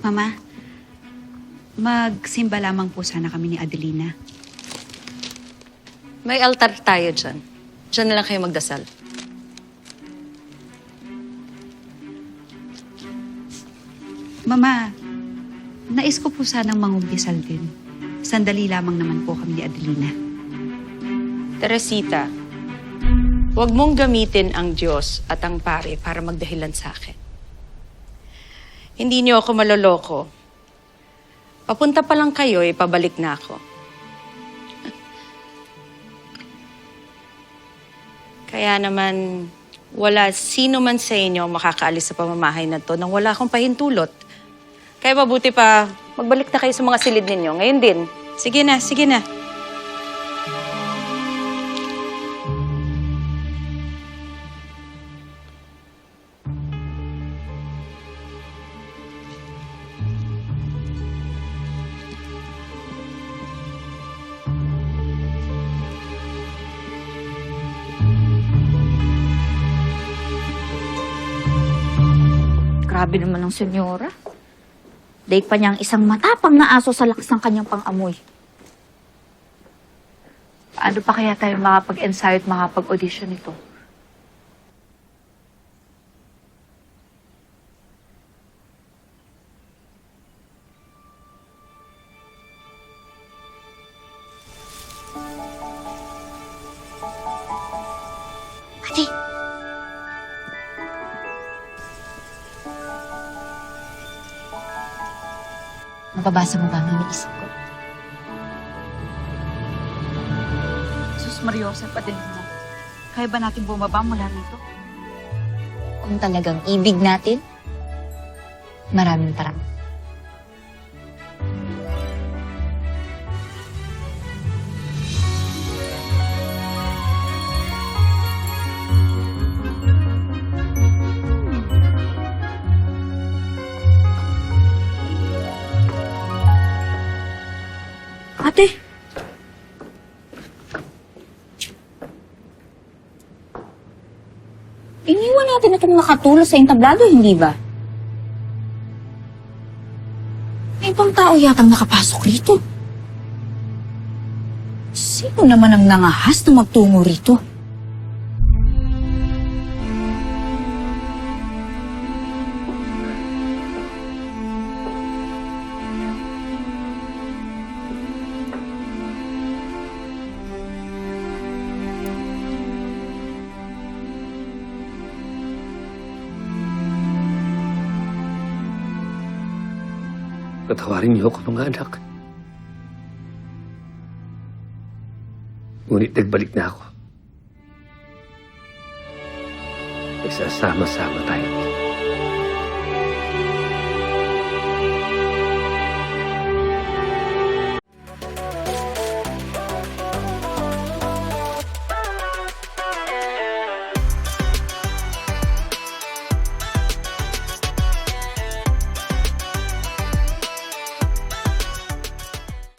Mama, magsimba lamang po sana kami ni Adelina. May altar tayo dyan. Diyan na lang kayo magdasal. Mama, nais ko po sanang mangumpisal din. Sandali lamang naman po kami ni Adelina. Teresita, huwag mong gamitin ang Diyos at ang pare para magdahilan sa akin. Hindi niyo ako maloloko. Papunta pa lang kayo, ipabalik na ako. Kaya naman, wala sino man sa inyo makakaalis sa pamamahay na to nang wala akong pahintulot. Kaya mabuti pa, magbalik na kayo sa mga silid ninyo. Ngayon din. Sige na, sige na. Grabe naman ng senyora. Daig pa niya ang isang matapang na aso sa lakas ng kanyang pang-amoy. Paano pa kaya tayo makapag-ensayo at makapag-audition nito? Nababasa mo ba ang iniisip ko? Sus Mariosa, Adelina. Kaya ba natin bumaba mula rito? Kung talagang ibig natin, maraming parang. Ate! Iniwan natin itong nakatulog sa entablado, hindi ba? May ibang tao yatang nakapasok rito. Sino naman ang nangahas na magtungo rito? Patawarin niyo ako mga anak. Ngunit nagbalik na ako. Nagsasama-sama tayo.